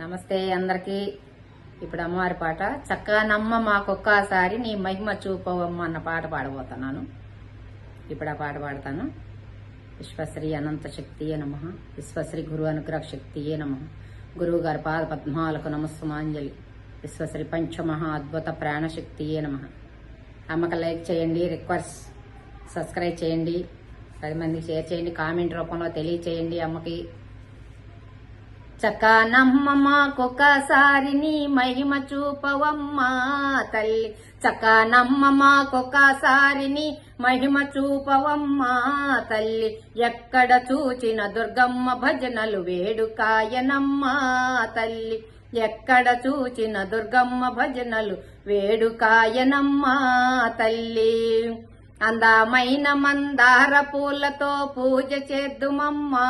నమస్తే అందరికీ. ఇప్పుడు అమ్మవారి పాట. చక్కగా నమ్మ మాకొక్కసారి నీ మహిమ చూపవమ్మ అన్న పాట పాడబోతున్నాను. ఇప్పుడు ఆ పాట పాడతాను. విశ్వశ్రీ అనంత శక్తియే నమ. విశ్వశ్రీ గురు అనుగ్రహ శక్తియే నమ. గురువు గారి పాద పద్మాలకు నమస్సుమాంజలి. విశ్వశ్రీ పంచమహా అద్భుత ప్రాణశక్తియే నమ. అమ్మకి లైక్ చేయండి రిక్వెస్ట్ సబ్స్క్రైబ్ చేయండి. పది మందికి షేర్ చేయండి కామెంట్ రూపంలో తెలియచేయండి అమ్మకి. చకానమ్మ మాకొకసారి నీ మహిమ చూపవమ్మా తల్లి. చకానమ్మ మాకొకసారి నీ మహిమ చూపవమ్మా తల్లి. ఎక్కడ చూచిన దుర్గమ్మ భజనలు వేడుకాయనమ్మా తల్లి. ఎక్కడ చూచిన దుర్గమ్మ భజనలు వేడుకాయనమ్మా తల్లి. అందమైన మందార పూలతో పూజ చేద్దుమమ్మా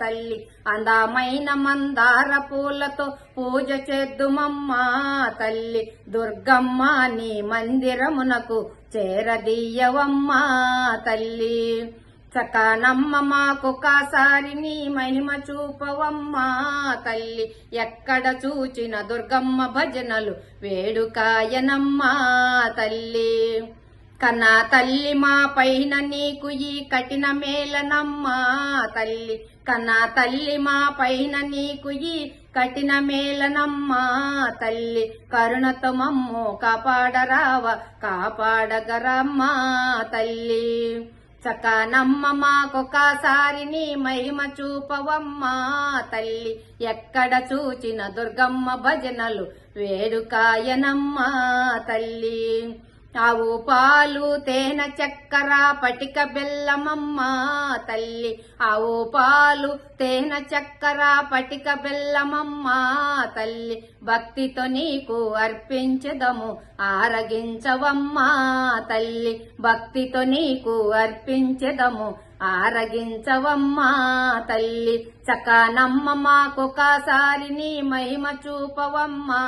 తల్లి. అందమైన మందార పూలతో పూజ చేద్దుమమ్మా తల్లి. దుర్గమ్మ నీ మందిరమునకు చేరదీయవమ్మా తల్లి. చకానమ్మ మాకు కాసారి నీ మహిమ చూపవమ్మా తల్లి. ఎక్కడ చూచిన దుర్గమ్మ భజనలు వేడుకాయనమ్మా తల్లి. కన్నా తల్లి మా పైన నీకు ఈ కఠిన మేలనమ్మా తల్లి కన్నా తల్లి మా పైన నీకు ఈ కఠిన మేలనమ్మా తల్లి కరుణతో మమ్ము కాపాడరావ కాపాడగరమ్మా. తల్లి చకానమ్మ మాకొకసారి నీ మహిమ చూపవమ్మా. తల్లి ఎక్కడ చూచిన దుర్గమ్మ భజనలు వేడుకాయనమ్మా. తల్లి ఆవు పాలు తేనె చక్కెర పటిక బెల్లమమ్మ తల్లి. ఆవు పాలు తేనె చక్కెర పటిక బెల్లమమ్మ తల్లి. భక్తితో నీకు అర్పించదము ఆరగించవమ్మా తల్లి. భక్తితో నీకు అర్పించదము ఆరగించవమ్మా తల్లి. చకానమ్మ మాకొకసారి నీ మహిమ చూపవమ్మా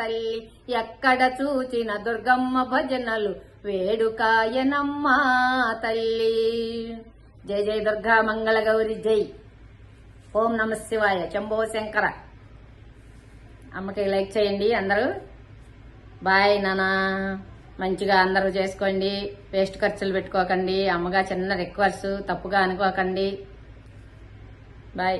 తల్లి. ఎక్కడ చూచిన దుర్గమ్మ భజనలు వేడుకాయనమ్మా తల్లి. జై జై దుర్గా మంగళ గౌరి జై. ఓం నమ శివాయ. శంభో శంకర. అమ్మకి లైక్ చేయండి అందరూ. బాయ్ నానా. మంచిగా అందరూ చేసుకోండి వేస్ట్ ఖర్చులు పెట్టుకోకండి అమ్మగా చిన్న రిక్వెస్ట్ తప్పుగా అనుకోకండి. బాయ్